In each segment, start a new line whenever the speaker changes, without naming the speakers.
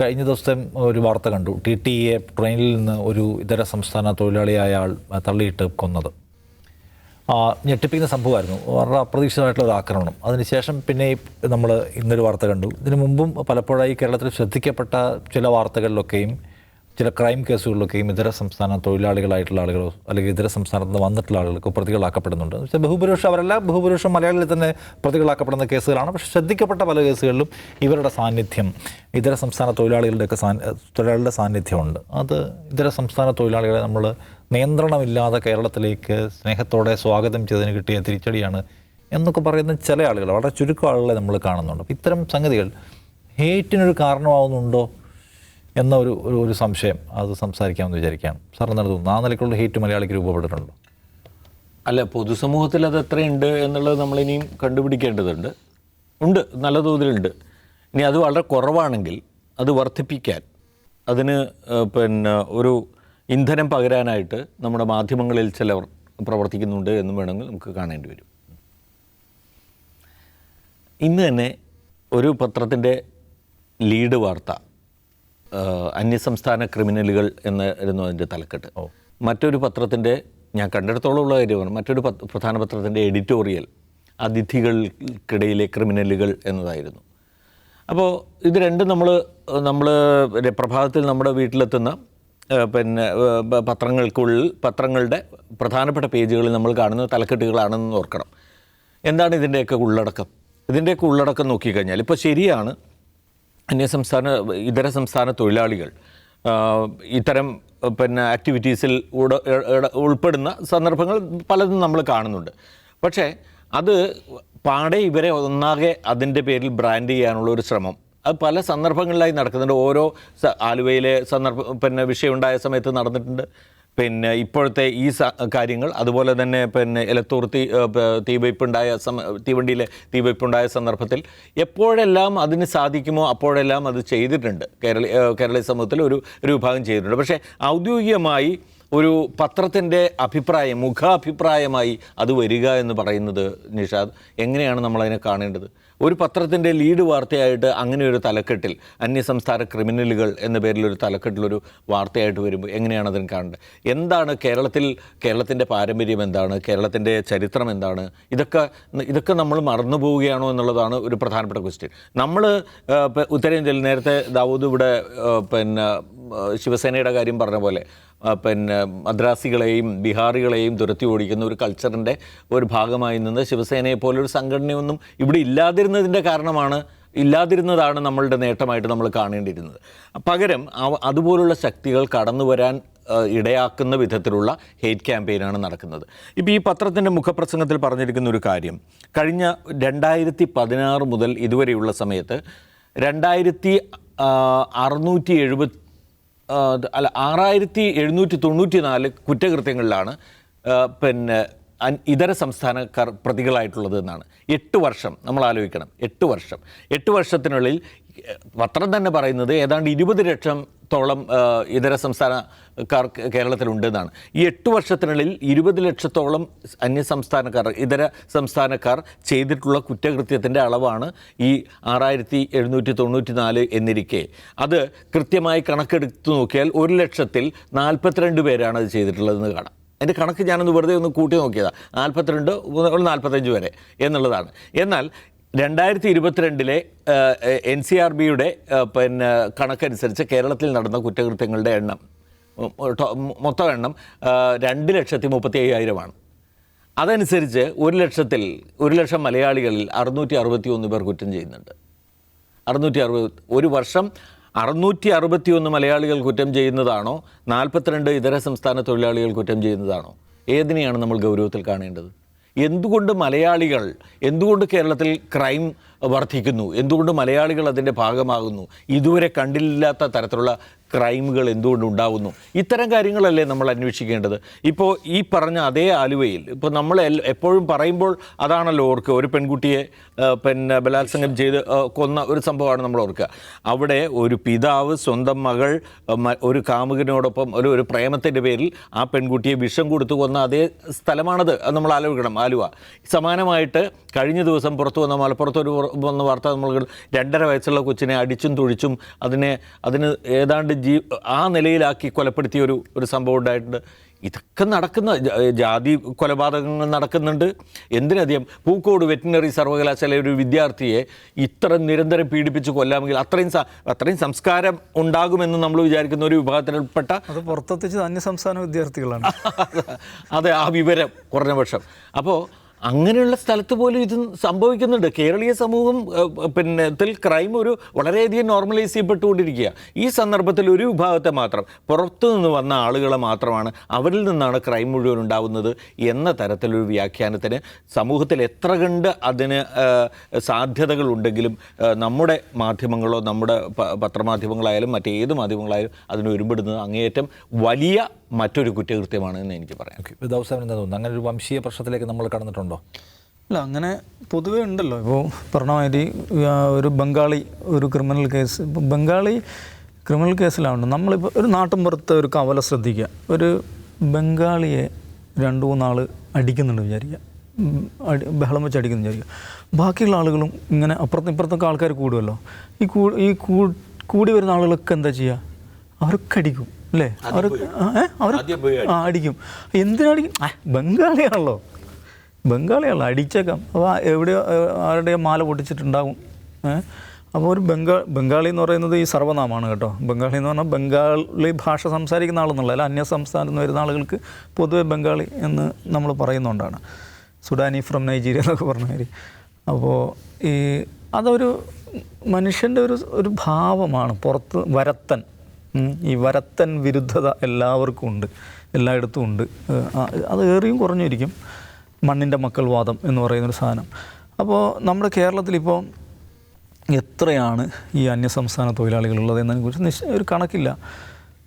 കഴിഞ്ഞ ദിവസത്തെ ഒരു വാർത്ത കണ്ടു. ടി ടി എ ട്രെയിനിൽ നിന്ന് ഒരു ഇതര സംസ്ഥാന തൊഴിലാളിയായ ആൾ തള്ളിയിട്ട് കൊന്നത്. ഞെട്ടിപ്പിക്കുന്ന സംഭവമായിരുന്നു. വളരെ അപ്രതീക്ഷിതമായിട്ടുള്ള ഒരു ആക്രമണം. അതിനുശേഷം പിന്നെ നമ്മൾ ഇന്നൊരു വാർത്ത കണ്ടു. ഇതിനു മുമ്പും പലപ്പോഴായി കേരളത്തിൽ ശ്രദ്ധിക്കപ്പെട്ട ചില വാർത്തകളിലൊക്കെയും ചില ക്രൈം കേസുകളിലൊക്കെയും ഇതര സംസ്ഥാന തൊഴിലാളികളായിട്ടുള്ള ആളുകളോ അല്ലെങ്കിൽ ഇതര സംസ്ഥാനത്ത് നിന്ന് വന്നിട്ടുള്ള ആളുകൾക്ക് പ്രതികളാക്കപ്പെടുന്നുണ്ട്. പക്ഷേ ബഹുപുരുഷം അവരല്ല. ബഹുഭൂരിപക്ഷം മലയാളികളിൽ തന്നെ പ്രതികളാക്കപ്പെടുന്ന കേസുകളാണ്. പക്ഷേ ശ്രദ്ധിക്കപ്പെട്ട പല കേസുകളിലും ഇവരുടെ സാന്നിധ്യം ഇതര സംസ്ഥാന തൊഴിലാളികളുടെയൊക്കെ സാ തൊഴിലാളികളുടെ സാന്നിധ്യമുണ്ട്. അത് ഇതര സംസ്ഥാന തൊഴിലാളികളെ നമ്മൾ നിയന്ത്രണമില്ലാതെ കേരളത്തിലേക്ക് സ്നേഹത്തോടെ സ്വാഗതം ചെയ്തതിന് കിട്ടിയ തിരിച്ചടിയാണ് എന്നൊക്കെ പറയുന്ന ചില ആളുകൾ വളരെ ചുരുക്കം ആളുകളെ നമ്മൾ കാണുന്നുണ്ട്. അപ്പോൾ ഇത്തരം സംഗതികൾ ഹേറ്റിനൊരു കാരണമാവുന്നുണ്ടോ? എന്ന ഒരു ഒരു- സംശയം അത് സംസാരിക്കാമെന്ന് വിചാരിക്കുകയാണ്. സാർ എന്താണ് തോന്നുന്നു ആ നിലയ്ക്കുള്ള ഹേറ്റ് മലയാളിക്ക് രൂപപ്പെട്ടിട്ടുണ്ടോ?
അല്ല പൊതുസമൂഹത്തിൽ അത് എത്രയുണ്ട് എന്നുള്ളത് നമ്മളിനിയും കണ്ടുപിടിക്കേണ്ടതുണ്ട്. ഉണ്ട് നല്ല തോതിലുണ്ട്. ഇനി അത് വളരെ കുറവാണെങ്കിൽ അത് വർദ്ധിപ്പിക്കാൻ അതിന് പിന്നെ ഒരു ഇന്ധനം പകരാനായിട്ട് നമ്മുടെ മാധ്യമങ്ങളിൽ ചിലർ പ്രവർത്തിക്കുന്നുണ്ട് എന്ന് വേണമെങ്കിൽ നമുക്ക് കാണേണ്ടി വരും. ഇന്ന് തന്നെ ഒരു പത്രത്തിന്റെ ലീഡ് വാർത്ത അന്യസംസ്ഥാന ക്രിമിനലുകൾ എന്നായിരുന്നു അതിന്റെ തലക്കെട്ട്. മറ്റൊരു പത്രത്തിന്റെ ഞാൻ കണ്ടിടത്തോളം ഉള്ള കാര്യമാണ് മറ്റൊരു പത് പ്രധാന പത്രത്തിന്റെ എഡിറ്റോറിയൽ അതിഥികൾക്കിടയിലെ ക്രിമിനലുകൾ എന്നതായിരുന്നു. അപ്പോൾ ഇത് രണ്ടും നമ്മൾ നമ്മൾ പ്രഭാതത്തിൽ നമ്മുടെ വീട്ടിലെത്തുന്ന പിന്നെ പത്രങ്ങൾക്കുള്ളിൽ പത്രങ്ങളുടെ പ്രധാനപ്പെട്ട പേജുകളിൽ നമ്മൾ കാണുന്ന തലക്കെട്ടുകളാണെന്ന് ഓർക്കണം. എന്താണ് ഇതിന്റെയൊക്കെ ഉള്ളടക്കം? ഇതിന്റെയൊക്കെ ഉള്ളടക്കം നോക്കിക്കഴിഞ്ഞാൽ ഇപ്പോൾ ശരിയാണ് അന്യസംസ്ഥാന ഇതര സംസ്ഥാന തൊഴിലാളികൾ ഇത്തരം പിന്നെ ആക്ടിവിറ്റീസിൽ ഉൾപ്പെടുന്ന സന്ദർഭങ്ങൾ പലതും നമ്മൾ കാണുന്നുണ്ട്. പക്ഷേ അത് പാടെ ഇവരെ ഒന്നാകെ അതിന്റെ പേരിൽ ബ്രാൻഡ് ചെയ്യാനുള്ള ഒരു ശ്രമം. അത് പല സന്ദർഭങ്ങളിലായി നടക്കുന്നുണ്ട്. ഓരോ ആലുവയിലെ സന്ദർഭ പിന്നെ വിഷയമുണ്ടായ സമയത്ത് നടന്നിട്ടുണ്ട്. പിന്നെ ഇപ്പോഴത്തെ ഈ കാര്യങ്ങൾ അതുപോലെ തന്നെ പിന്നെ എലത്തൂർ തീ തീവയ്പുണ്ടായ സമ തീവണ്ടിയിലെ തീവയ്പ്പുണ്ടായ സന്ദർഭത്തിൽ എപ്പോഴെല്ലാം അതിന് സാധിക്കുമോ അപ്പോഴെല്ലാം അത് ചെയ്തിട്ടുണ്ട്. കേരള കേരളീയ സമൂഹത്തിൽ ഒരു ഒരു വിഭാഗം ചെയ്തിട്ടുണ്ട്. പക്ഷേ ഔദ്യോഗികമായി ഒരു പത്രത്തിന്റെ അഭിപ്രായം മുഖാഭിപ്രായമായി അത് വരിക എന്ന് പറയുന്നത് നിഷാദ് എങ്ങനെയാണ് നമ്മളതിനെ കാണേണ്ടത്? ഒരു പത്രത്തിന്റെ ലീഡ് വാർത്തയായിട്ട് അങ്ങനെ ഒരു തലക്കെട്ടിൽ അന്യസംസ്ഥാന ക്രിമിനലുകൾ എന്ന പേരിൽ ഒരു തലക്കെട്ടിലൊരു വാർത്തയായിട്ട് വരുമ്പോൾ എങ്ങനെയാണ് അതിന് കാണേണ്ടത്? എന്താണ് കേരളത്തിൽ കേരളത്തിന്റെ പാരമ്പര്യം എന്താണ്? കേരളത്തിന്റെ ചരിത്രം എന്താണ്? ഇതൊക്കെ ഇതൊക്കെ നമ്മൾ മറന്നു പോവുകയാണോ എന്നുള്ളതാണ് ഒരു പ്രധാനപ്പെട്ട ക്വസ്റ്റ്യൻ നമ്മൾ ഉത്തരേന്ത്യയിൽ നേരത്തെ ദാവൂദ് ഇവിടെ പിന്നെ ശിവസേനയുടെ കാര്യം പറഞ്ഞ പോലെ പിന്നെ മദ്രാസികളെയും ബീഹാറികളെയും തുരത്തി ഓടിക്കുന്ന ഒരു കൾച്ചറിന്റെ ഒരു ഭാഗമായി നിന്ന് ശിവസേനയെ പോലൊരു സംഘടനയൊന്നും ഇവിടെ ഇല്ലാതിരുന്നതിന്റെ കാരണമാണ് ഇല്ലാതിരുന്നതാണ് നമ്മളുടെ നേട്ടമായിട്ട് നമ്മൾ കാണേണ്ടിയിരുന്നത്. പകരം അതുപോലുള്ള ശക്തികൾ കടന്നു വരാൻ ഇടയാക്കുന്ന വിധത്തിലുള്ള ഹെയ്റ്റ് ക്യാമ്പയിനാണ് നടക്കുന്നത്. ഇപ്പോൾ ഈ പത്രത്തിന്റെ മുഖപ്രസംഗത്തിൽ പറഞ്ഞിരിക്കുന്ന ഒരു കാര്യം കഴിഞ്ഞ രണ്ടായിരത്തി പതിനാറ് മുതൽ ഇതുവരെയുള്ള സമയത്ത് രണ്ടായിരത്തി അറുന്നൂറ്റി എഴുപത്തി അല്ല ആറായിരത്തി എഴുന്നൂറ്റി തൊണ്ണൂറ്റി നാല് കുറ്റകൃത്യങ്ങളിലാണ് പിന്നെ ഇതര സംസ്ഥാനക്കാർ പ്രതികളായിട്ടുള്ളത് എന്നാണ്. എട്ട് വർഷം നമ്മൾ ആലോചിക്കണം എട്ട് വർഷം. എട്ട് വർഷത്തിനുള്ളിൽ പത്രം തന്നെ പറയുന്നത് ഏതാണ്ട് ഇരുപത് ലക്ഷത്തോളം ആ, ഇതര സംസ്ഥാനക്കാർ കേരളത്തിലുണ്ടെന്നാണ്. ഈ എട്ട് വർഷത്തിനുള്ളിൽ ഇരുപത് ലക്ഷത്തോളം അന്യ സംസ്ഥാനക്കാർ ഇതര സംസ്ഥാനക്കാർ ചെയ്തിട്ടുള്ള കുറ്റകൃത്യത്തിന്റെ അളവാണ് ഈ ആറായിരത്തി എഴുന്നൂറ്റി തൊണ്ണൂറ്റി നാല് എന്നിരിക്കെ. അത് കൃത്യമായി കണക്കെടുത്ത് നോക്കിയാൽ ഒരു ലക്ഷത്തിൽ നാൽപ്പത്തിരണ്ട് പേരാണ് അത് ചെയ്തിട്ടുള്ളതെന്ന് കാണാം. എന്റെ കണക്ക് ഞാനൊന്ന് വെറുതെ ഒന്ന് കൂട്ടി നോക്കിയതാണ് നാൽപ്പത്തിരണ്ട് നാൽപ്പത്തഞ്ച് വരെ എന്നുള്ളതാണ്. എന്നാൽ രണ്ടായിരത്തി ഇരുപത്തിരണ്ടിലെ എൻ സി ആർ ബിയുടെ പിന്നെ കണക്കനുസരിച്ച് കേരളത്തിൽ നടന്ന കുറ്റകൃത്യങ്ങളുടെ എണ്ണം മൊത്തം എണ്ണം രണ്ട് ലക്ഷത്തി മുപ്പത്തി അയ്യായിരമാണ് അതനുസരിച്ച് ഒരു ലക്ഷത്തിൽ ഒരു ലക്ഷം മലയാളികളിൽ അറുന്നൂറ്റി അറുപത്തി ഒന്ന് പേർ കുറ്റം ചെയ്യുന്നുണ്ട്. അറുന്നൂറ്റി അറുപത് ഒരു വർഷം അറുന്നൂറ്റി അറുപത്തി ഒന്ന് മലയാളികൾ കുറ്റം ചെയ്യുന്നതാണോ? നാൽപ്പത്തിരണ്ട് ഇതര സംസ്ഥാന തൊഴിലാളികൾ കുറ്റം ചെയ്യുന്നതാണോ? ഏതിനെയാണ് നമ്മൾ ഗൗരവത്തിൽ കാണേണ്ടത്? എന്തുകൊണ്ട് മലയാളികൾ എന്തുകൊണ്ട് കേരളത്തിൽ ക്രൈം വർദ്ധിക്കുന്നു. എന്തുകൊണ്ട് മലയാളികൾ അതിന്റെ ഭാഗമാകുന്നു? ഇതുവരെ കണ്ടില്ലാത്ത തരത്തിലുള്ള ക്രൈമുകൾ എന്തുകൊണ്ട് ഉണ്ടാകുന്നു ഇത്തരം കാര്യങ്ങളല്ലേ നമ്മൾ അന്വേഷിക്കേണ്ടത്? ഇപ്പോൾ ഈ പറഞ്ഞ അതേ ആലുവയിൽ ഇപ്പോൾ നമ്മൾ എപ്പോഴും പറയുമ്പോൾ അതാണല്ലോ ഓർക്കുക. ഒരു പെൺകുട്ടിയെ പിന്നെ ബലാത്സംഗം ചെയ്ത് കൊന്ന ഒരു സംഭവമാണ് നമ്മൾ ഓർക്കുക. അവിടെ ഒരു പിതാവ് സ്വന്തം മകൾ ഒരു കാമുകനോടൊപ്പം ഒരു ഒരു പ്രേമത്തിന്റെ പേരിൽ ആ പെൺകുട്ടിയെ വിഷം കൊടുത്തു കൊന്ന അതേ സ്ഥലമാണത്. നമ്മൾ ആലോചിക്കണം. ആലുവ. സമാനമായിട്ട് കഴിഞ്ഞ ദിവസം പുറത്തു വന്ന മലപ്പുറത്ത് ഒരു വന്ന വാർത്ത നമ്മൾ. രണ്ടര വയസ്സുള്ള കൊച്ചിനെ അടിച്ചും തുഴിച്ചും അതിനെ അതിന് ഏതാണ്ട് ജീ ആ നിലയിലാക്കി കൊലപ്പെടുത്തിയ ഒരു ഒരു സംഭവം ഉണ്ടായിട്ടുണ്ട്. ഇതൊക്കെ നടക്കുന്ന ജാതി കൊലപാതകങ്ങൾ നടക്കുന്നുണ്ട്. എന്തിനധികം? പൂക്കോട് വെറ്റിനറി സർവകലാശാല ഒരു വിദ്യാർത്ഥിയെ ഇത്ര നിരന്തരം പീഡിപ്പിച്ച് കൊല്ലാമെങ്കിൽ അത്രയും അത്രയും സംസ്കാരം ഉണ്ടാകുമെന്ന് നമ്മൾ വിചാരിക്കുന്ന ഒരു വിഭാഗത്തിൽപ്പെട്ട
അത് പുറത്തെത്തിച്ചത് അന്യസംസ്ഥാന വിദ്യാർത്ഥികളാണ്.
അതെ ആ വിവരം കുറഞ്ഞ പക്ഷം. അപ്പോൾ അങ്ങനെയുള്ള സ്ഥലത്ത് പോലും ഇത് സംഭവിക്കുന്നുണ്ട്. കേരളീയ സമൂഹം പിന്നെ ത്തിൽ ക്രൈം ഒരു വളരെയധികം നോർമലൈസ് ചെയ്യപ്പെട്ടുകൊണ്ടിരിക്കുക ഈ സന്ദർഭത്തിൽ ഒരു വിഭാഗത്തെ മാത്രം പുറത്തു നിന്ന് വന്ന ആളുകളെ മാത്രമാണ് അവരിൽ നിന്നാണ് ക്രൈം മുഴുവൻ ഉണ്ടാവുന്നത് എന്ന തരത്തിലൊരു വ്യാഖ്യാനത്തിന് സമൂഹത്തിൽ എത്ര കണ്ട് അതിന് സാധ്യതകളുണ്ടെങ്കിലും നമ്മുടെ മാധ്യമങ്ങളോ നമ്മുടെ പത്രമാധ്യമങ്ങളായാലും മറ്റേത് മാധ്യമങ്ങളായാലും അതിന് ഒരുമ്പെടുന്നത് അങ്ങേയറ്റം വലിയ മറ്റൊരു കുറ്റകൃത്യമാണ് എന്ന് എനിക്ക് പറയാം.
സെവൻ എന്താ തോന്നുന്നു അങ്ങനെ ഒരു വംശീയ പ്രശ്നത്തിലേക്ക് നമ്മൾ കടന്നിട്ടുണ്ടോ?
അല്ല അങ്ങനെ പൊതുവേ ഉണ്ടല്ലോ. ഇപ്പോൾ പറഞ്ഞ മാതിരി ആ, ഒരു ബംഗാളി ഒരു ക്രിമിനൽ കേസ്. ഇപ്പോൾ ബംഗാളി ക്രിമിനൽ കേസിലാണ് നമ്മളിപ്പോൾ ഒരു നാട്ടിൻപുറത്തെ ഒരു കവല ശ്രദ്ധിക്കുക. ഒരു ബംഗാളിയെ രണ്ട് മൂന്നാൾ അടിക്കുന്നുണ്ട് വിചാരിക്കുക. അടി ബഹളം വെച്ച് അടിക്കുന്നു വിചാരിക്കുക. ബാക്കിയുള്ള ആളുകളും ഇങ്ങനെ അപ്പുറത്തും ഇപ്പുറത്തൊക്കെ ആൾക്കാർ കൂടുമല്ലോ. ഈ കൂ ഈ കൂടി വരുന്ന ആളുകളൊക്കെ എന്താ ചെയ്യുക? അവരൊക്കെ അടിക്കും. അല്ലേ? അവർ അവർ അടിക്കും. എന്തിനടിക്കും ബംഗാളിയാണല്ലോ. ബംഗാളിയാണല്ലോ അടിച്ചേക്കാം. അപ്പോൾ എവിടെയോ ആരുടെയോ മാല പൊട്ടിച്ചിട്ടുണ്ടാവും അപ്പോൾ ഒരു ബംഗാ ബംഗാളി എന്ന് പറയുന്നത് ഈ സർവനാമാണ് കേട്ടോ. ബംഗാളി എന്ന് പറഞ്ഞാൽ ബംഗാളി ഭാഷ സംസാരിക്കുന്ന ആളെന്നുള്ള അല്ല അന്യ സംസ്ഥാനത്ത് നിന്ന് വരുന്ന ആളുകൾക്ക് പൊതുവെ ബംഗാളി എന്ന് നമ്മൾ പറയുന്നുകൊണ്ടാണ് സുഡാനി ഫ്രം നൈജീരിയ എന്നൊക്കെ പറഞ്ഞ കാര്യം അപ്പോൾ ഈ അതൊരു മനുഷ്യന്റെ ഒരു ഒരു ഭാവമാണ് പുറത്ത് വരത്തൻ. ഈ വരത്തൻ വിരുദ്ധത എല്ലാവർക്കും ഉണ്ട് എല്ലായിടത്തും ഉണ്ട്. അത് ഏറിയും കുറഞ്ഞിരിക്കും മണ്ണിന്റെ മക്കൾ വാദം എന്ന് പറയുന്നൊരു സാധനം. അപ്പോൾ നമ്മുടെ കേരളത്തിലിപ്പോൾ എത്രയാണ് ഈ അന്യസംസ്ഥാന തൊഴിലാളികളുള്ളത് എന്നതിനെക്കുറിച്ച് നിശ്ച ഒരു കണക്കില്ല.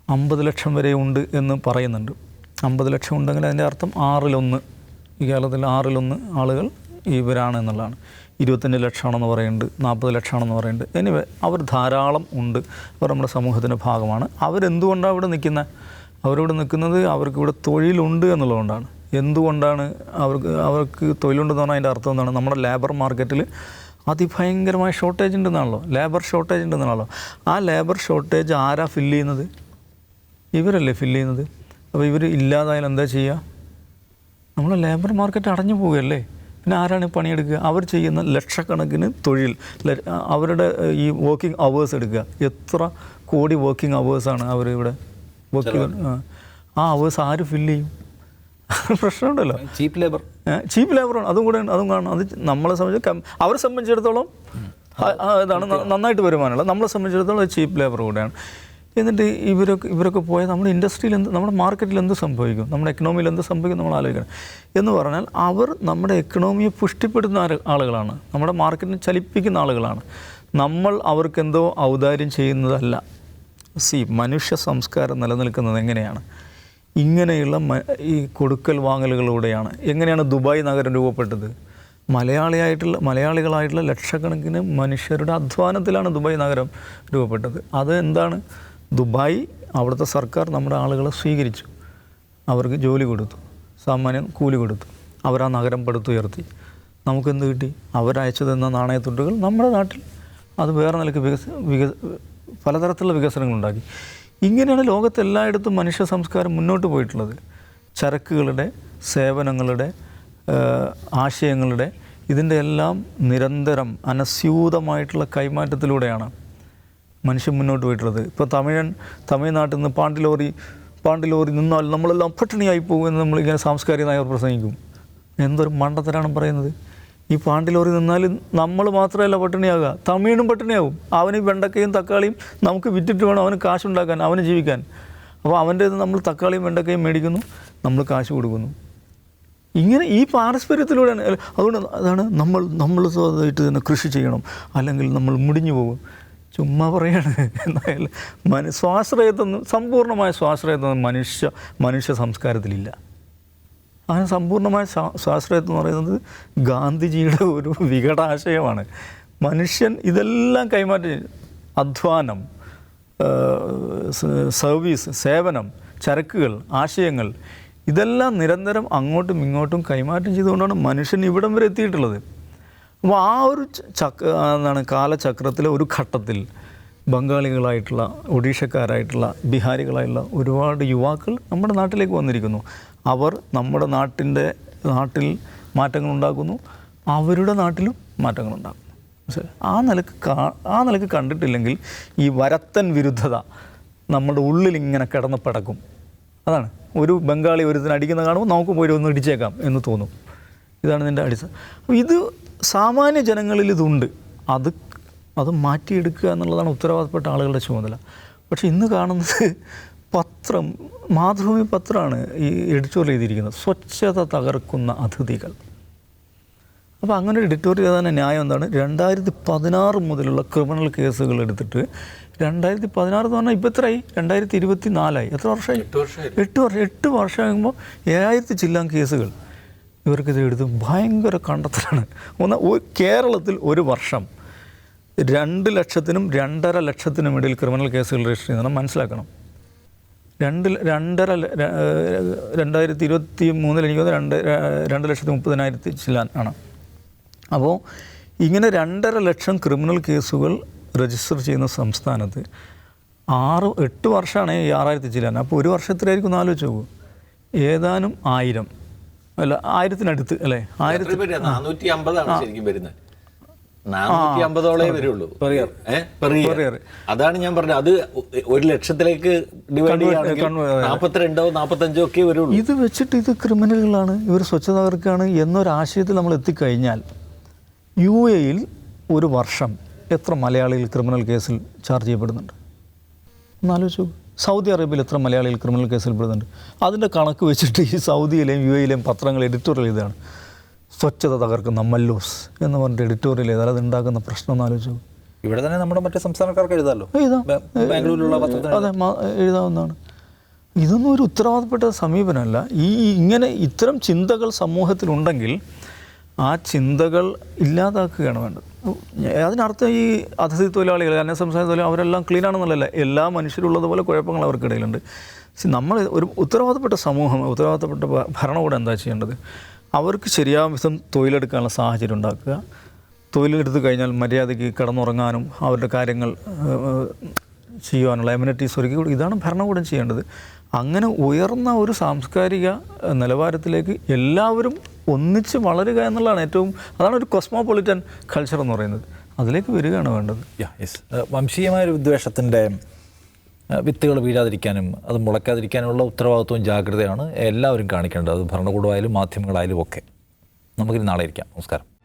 അമ്പത് ലക്ഷം വരെ ഉണ്ട് എന്ന് പറയുന്നുണ്ട്. അമ്പത് ലക്ഷം ഉണ്ടെങ്കിൽ അതിന്റെ അർത്ഥം ആറിലൊന്ന് ഈ കേരളത്തിൽ ആറിലൊന്ന് ആളുകൾ ഇവരാണ് എന്നുള്ളതാണ്. ഇരുപത്തഞ്ച് ലക്ഷമാണെന്ന് പറയുന്നുണ്ട് നാൽപ്പത് ലക്ഷമാണെന്ന് പറയുന്നുണ്ട്. എനിവേ അവർ ധാരാളം ഉണ്ട്. അവർ നമ്മുടെ സമൂഹത്തിന്റെ ഭാഗമാണ്. അവരെന്തുകൊണ്ടാണ് ഇവിടെ നിൽക്കുന്നത്? അവരിവിടെ നിൽക്കുന്നത് അവർക്ക് ഇവിടെ തൊഴിലുണ്ട് എന്നുള്ളതുകൊണ്ടാണ്. എന്തുകൊണ്ടാണ് അവർക്ക് അവർക്ക് തൊഴിലുണ്ടെന്ന് പറഞ്ഞാൽ അതിന്റെ അർത്ഥം എന്താണ്? നമ്മുടെ ലേബർ മാർക്കറ്റിൽ അതിഭയങ്കരമായ ഷോർട്ടേജ് ഉണ്ടെന്നാണല്ലോ. ലേബർ ഷോർട്ടേജ് ഉണ്ടെന്നാണല്ലോ. ആ ലേബർ ഷോർട്ടേജ് ആരാ ഫില്ല് ചെയ്യുന്നത്? ഇവരല്ലേ ഫില്ല് ചെയ്യുന്നത്? അപ്പോൾ ഇവർ ഇല്ലാതായാൽ എന്താ ചെയ്യുക? നമ്മൾ ലേബർ മാർക്കറ്റ് അടഞ്ഞു പോവുകയല്ലേ? പിന്നെ ആരാണ് പണിയെടുക്കുക? അവർ ചെയ്യുന്ന ലക്ഷക്കണക്കിന് തൊഴിൽ. അവരുടെ ഈ വർക്കിംഗ് അവേഴ്സ് എടുക്കുക. എത്ര കോടി വർക്കിംഗ് അവേഴ്സാണ് അവർ ഇവിടെ വർക്ക് ചെയ്യുന്നത് ആ. അവേഴ്സ് ആര് ഫില്ല് ചെയ്യും? പ്രശ്നമുണ്ടല്ലോ.
ചീപ്പ് ലേബർ
ചീപ്പ് ലേബറാണ് അതും കൂടെ അതും കാണണം. അത് നമ്മളെ സംബന്ധിച്ച് അവരെ സംബന്ധിച്ചിടത്തോളം ഇതാണ് നന്നായിട്ട് വരുമാനമുള്ളത്. നമ്മളെ സംബന്ധിച്ചിടത്തോളം ചീപ്പ് ലേബർ കൂടെയാണ്. എന്നിട്ട് ഇവരൊക്കെ ഇവരൊക്കെ പോയാൽ നമ്മുടെ ഇൻഡസ്ട്രിയിൽ എന്ത് നമ്മുടെ മാർക്കറ്റിൽ എന്ത് സംഭവിക്കും? നമ്മുടെ എക്കണോമിയിൽ എന്ത് സംഭവിക്കും നമ്മൾ ആലോചിക്കണം. എന്ന് പറഞ്ഞാൽ അവർ നമ്മുടെ എക്കണോമിയെ പുഷ്ടിപ്പെടുത്തുന്ന ആളുകളാണ്. നമ്മുടെ മാർക്കറ്റിനെ ചലിപ്പിക്കുന്ന ആളുകളാണ്. നമ്മൾ അവർക്കെന്തോ ഔദാര്യം ചെയ്യുന്നതല്ല. സി മനുഷ്യ സംസ്കാരം നിലനിൽക്കുന്നത് എങ്ങനെയാണ്? ഇങ്ങനെയുള്ള ഈ കൊടുക്കൽ വാങ്ങലുകളിലൂടെയാണ്. എങ്ങനെയാണ് ദുബായ് നഗരം രൂപപ്പെട്ടത്? മലയാളിയായിട്ടുള്ള മലയാളികളായിട്ടുള്ള ലക്ഷക്കണക്കിന് മനുഷ്യരുടെ അധ്വാനത്തിലാണ് ദുബായ് നഗരം രൂപപ്പെട്ടത്. അത് എന്താണ്? ദുബായ് അവിടുത്തെ സർക്കാർ നമ്മുടെ ആളുകളെ സ്വീകരിച്ചു. അവർക്ക് ജോലി കൊടുത്തു. സാമാന്യം കൂലി കൊടുത്തു. അവരാ നഗരം പടുത്തുയർത്തി. നമുക്കെന്ത് കിട്ടി? അവരയച്ചു തന്ന നാണയത്തുണ്ടുകൾ നമ്മുടെ നാട്ടിൽ. അത് വേറെ നിലയ്ക്ക് വികസ വികസ പലതരത്തിലുള്ള വികസനങ്ങളുണ്ടാക്കി. ഇങ്ങനെയാണ് ലോകത്തെല്ലായിടത്തും മനുഷ്യ സംസ്കാരം മുന്നോട്ട് പോയിട്ടുള്ളത്. ചരക്കുകളുടെ സേവനങ്ങളുടെ ആശയങ്ങളുടെ ഇതിന്റെ എല്ലാം നിരന്തരം അനസ്യൂതമായിട്ടുള്ള കൈമാറ്റത്തിലൂടെയാണ് മനുഷ്യൻ മുന്നോട്ട് പോയിട്ടുള്ളത്. ഇപ്പോൾ തമിഴൻ തമിഴ്നാട്ടിൽ നിന്ന് പാണ്ടിലോറി പാണ്ടിലോറി നിന്നാൽ നമ്മളെല്ലാം പട്ടിണിയായി പോകുമെന്ന് നമ്മളിങ്ങനെ സാംസ്കാരിക നായർ പ്രസംഗിക്കും. എന്തൊരു മണ്ടത്തരാണ് പറയുന്നത്. ഈ പാണ്ടിലോറി നിന്നാൽ നമ്മൾ മാത്രമല്ല പട്ടിണിയാകുക തമിഴിനും പട്ടിണിയാവും. അവന് വെണ്ടക്കയും തക്കാളിയും നമുക്ക് വിറ്റിട്ട് വേണം അവന് കാശുണ്ടാക്കാൻ അവന് ജീവിക്കാൻ. അപ്പോൾ അവന്റെ നമ്മൾ തക്കാളിയും വെണ്ടക്കയും മേടിക്കുന്നു നമ്മൾ കാശ് കൊടുക്കുന്നു. ഇങ്ങനെ ഈ പാരസ്പര്യത്തിലൂടെയാണ്. അതുകൊണ്ട് അതാണ് നമ്മൾ നമ്മൾ സ്വന്തമായിട്ട് തന്നെ കൃഷി ചെയ്യണം. അല്ലെങ്കിൽ നമ്മൾ മുടിഞ്ഞു പോകും. ചുമ്മാ പറയാണ്. എന്തായാലും മനു സ്വാശ്രയത്വം സമ്പൂർണമായ സ്വാശ്രയത്വം മനുഷ്യ മനുഷ്യ സംസ്കാരത്തിലില്ല. അങ്ങനെ സമ്പൂർണമായ സ്വാ- സ്വാശ്രയത്വം എന്ന് പറയുന്നത് ഗാന്ധിജിയുടെ ഒരു വികടാശയമാണ്. മനുഷ്യൻ ഇതെല്ലാം കൈമാറ്റം. അധ്വാനം സർവീസ് സേവനം ചരക്കുകൾ ആശയങ്ങൾ ഇതെല്ലാം നിരന്തരം അങ്ങോട്ടും ഇങ്ങോട്ടും കൈമാറ്റം ചെയ്തുകൊണ്ടാണ് മനുഷ്യൻ ഇവിടം വരെ എത്തിയിട്ടുള്ളത്. അപ്പോൾ ആ ഒരു ചക്ര എന്താണ് കാലചക്രത്തിലെ ഒരു ഘട്ടത്തിൽ ബംഗാളികളായിട്ടുള്ള ഒഡീഷക്കാരായിട്ടുള്ള ബീഹാരികളായിട്ടുള്ള ഒരുപാട് യുവാക്കൾ നമ്മുടെ നാട്ടിലേക്ക് വന്നിരിക്കുന്നു. അവർ നമ്മുടെ നാട്ടിന്റെ നാട്ടിൽ മാറ്റങ്ങൾ ഉണ്ടാക്കുന്നു അവരുടെ നാട്ടിലും മാറ്റങ്ങൾ ഉണ്ടാക്കുന്നു? ആ നിലയ്ക്ക് ആ നിലയ്ക്ക് കണ്ടിട്ടില്ലെങ്കിൽ ഈ വരത്തൻ വിരുദ്ധത നമ്മുടെ ഉള്ളിൽ ഇങ്ങനെ കിടന്ന് പടക്കും. അതാണ്. ഒരു ബംഗാളി ഒരുത്തിന് അടിക്കുന്ന കാണുമ്പോൾ നമുക്ക് പോയി ഒന്ന് ഇടിച്ചേക്കാം എന്ന് തോന്നും. ഇതാണ് ഇതിന്റെ അടിസ്ഥാനം. ഇത് സാമാന്യ ജനങ്ങളിൽ ഇതുണ്ട്. അത് അത് മാറ്റിയെടുക്കുക എന്നുള്ളതാണ് ഉത്തരവാദപ്പെട്ട ആളുകളുടെ ചുമതല. പക്ഷെ ഇന്ന് കാണുന്നത് പത്രം മാതൃഭൂമി പത്രമാണ് ഈ എഡിറ്റോറിയൽ ചെയ്തിരിക്കുന്നത് സ്വച്ഛത തകർക്കുന്ന അതിഥികൾ. അപ്പോൾ അങ്ങനെ ഒരു എഡിറ്റോറിയൽ ചെയ്താൽ ന്യായം എന്താണ്? രണ്ടായിരത്തി പതിനാറ് മുതലുള്ള ക്രിമിനൽ കേസുകൾ എടുത്തിട്ട് രണ്ടായിരത്തി പതിനാറ് എന്ന് പറഞ്ഞാൽ ഇപ്പോൾ എത്രയായി? രണ്ടായിരത്തി ഇരുപത്തി നാലായി എത്ര വർഷമായി? എട്ട് വർഷം എട്ട് വർഷം വർഷമാകുമ്പോൾ ഏഴായിരത്തി ചില്ലാം കേസുകൾ. ഇവർക്കിത് എടുത്ത് ഭയങ്കര കണ്ടെത്തലാണ്. ഒന്ന് കേരളത്തിൽ ഒരു വർഷം രണ്ട് ലക്ഷത്തിനും രണ്ടര ലക്ഷത്തിനും ഇടയിൽ ക്രിമിനൽ കേസുകൾ രജിസ്റ്റർ ചെയ്യുന്നതാണ് മനസ്സിലാക്കണം. രണ്ട് രണ്ടര രണ്ടായിരത്തി ഇരുപത്തി മൂന്നിൽ എനിക്ക് തോന്നുന്നു രണ്ട് രണ്ട് ലക്ഷത്തി മുപ്പതിനായിരത്തി ചില്ലാൻ ആണ്. അപ്പോൾ ഇങ്ങനെ രണ്ടര ലക്ഷം ക്രിമിനൽ കേസുകൾ രജിസ്റ്റർ ചെയ്യുന്ന സംസ്ഥാനത്ത് ആറ് എട്ട് വർഷമാണ് ഈ ആറായിരത്തി ചില്ലാൻ അപ്പോൾ ഒരു വർഷത്തിലായിരിക്കും ഒന്ന് ആലോചിച്ച് നോക്കൂ. ഏതാനും ആയിരം. അല്ല ആയിരത്തിനടുത്ത് അല്ലേ? ആയിരത്തി
എത്ര പേര് നാനൂറ്റി അമ്പതാണ് ശരിക്കും വരുന്നത്. നാനൂറ്റി അമ്പതോളേ വരുള്ളൂ. അതാണ് ഞാൻ പറഞ്ഞത്. അത് ഒരു ലക്ഷത്തിലേക്ക് ഡിവൈഡ് നാൽപ്പത്തിരണ്ടോ നാൽപ്പത്തഞ്ചോ ഒക്കെ വരുള്ളൂ.
ഇത് വെച്ചിട്ട് ഇത് ക്രിമിനലുകളാണ്. ഇവർ സ്വച്ഛത തകർക്കുകയാണ് എന്നൊരാശയത്തിൽ നമ്മൾ എത്തിക്കഴിഞ്ഞാൽ യു എയിൽ ഒരു വർഷം എത്ര മലയാളികൾ ക്രിമിനൽ കേസിൽ ചാർജ് ചെയ്യപ്പെടുന്നുണ്ട്? ഒന്ന് ആലോചിച്ചു സൗദി അറേബ്യയിൽ എത്ര മലയാളികൾ ക്രിമിനൽ കേസിൽ പെടുന്നുണ്ട്? അതിന്റെ കണക്ക് വെച്ചിട്ട് ഈ സൗദിയിലെയും യു എയിലെയും പത്രങ്ങൾ എഡിറ്റോറിയൽ ചെയ്താണ് സ്വച്ഛത തകർക്കുന്ന മല്ലൂസ് എന്ന് പറഞ്ഞിട്ട് എഡിറ്റോറിയൽ ചെയ്താൽ അത് ഉണ്ടാക്കുന്ന പ്രശ്നം ഒന്ന് ആലോചിച്ചു
ഇവിടെ തന്നെ നമ്മുടെ മറ്റു സംസ്ഥാനക്കാർക്ക് എഴുതാമല്ലോ
എഴുതാം.
ബാംഗ്ലൂരിലുള്ള
അതെ എഴുതാവുന്നതാണ്. ഇതൊന്നും ഒരു ഉത്തരവാദപ്പെട്ട സമീപനമല്ല. ഈ ഇങ്ങനെ ഇത്തരം ചിന്തകൾ സമൂഹത്തിലുണ്ടെങ്കിൽ ആ ചിന്തകൾ ഇല്ലാതാക്കുകയാണ് വേണ്ടത്. അതിനർത്ഥം ഈ അതിഥി തൊഴിലാളികൾ അന്യ സംസ്ഥാന തൊഴിലാളി അവരെല്ലാം ക്ലീൻ ആണെന്നല്ല എല്ലാ മനുഷ്യരുള്ളതുപോലെ കുഴപ്പങ്ങൾ അവർക്കിടയിലുണ്ട്. നമ്മൾ ഒരു ഉത്തരവാദപ്പെട്ട സമൂഹം ഉത്തരവാദിത്തപ്പെട്ട ഭരണകൂടം എന്താ ചെയ്യേണ്ടത്? അവർക്ക് ശരിയായ വിധം തൊഴിലെടുക്കാനുള്ള സാഹചര്യം ഉണ്ടാക്കുക. തൊഴിലെടുത്ത് കഴിഞ്ഞാൽ മര്യാദയ്ക്ക് കിടന്നുറങ്ങാനും അവരുടെ കാര്യങ്ങൾ ചെയ്യുവാനുള്ള എമ്യൂണിറ്റീസ് ഒരുക്കി കൊടുക്കുക ഇതാണ് ഭരണകൂടം ചെയ്യേണ്ടത്. അങ്ങനെ ഉയർന്ന ഒരു സാംസ്കാരിക നിലവാരത്തിലേക്ക് എല്ലാവരും ഒന്നിച്ച് വളരുക എന്നുള്ളതാണ് ഏറ്റവും അതാണ് ഒരു കോസ്മോപൊളിറ്റൻ കൾച്ചർ എന്ന് പറയുന്നത്. അതിലേക്ക് വരികയാണ് വേണ്ടത്.
യെസ് വംശീയമായ ഒരു വിദ്വേഷത്തിന്റെ വിത്തുകൾ വീഴാതിരിക്കാനും അത് മുളയ്ക്കാതിരിക്കാനുമുള്ള ഉത്തരവാദിത്വവും ജാഗ്രതയാണ് എല്ലാവരും കാണിക്കേണ്ടത്. അത് ഭരണകൂടമായാലും മാധ്യമങ്ങളായാലും ഒക്കെ. നമുക്കിനി നാളെ ഇരിക്കാം. നമസ്കാരം.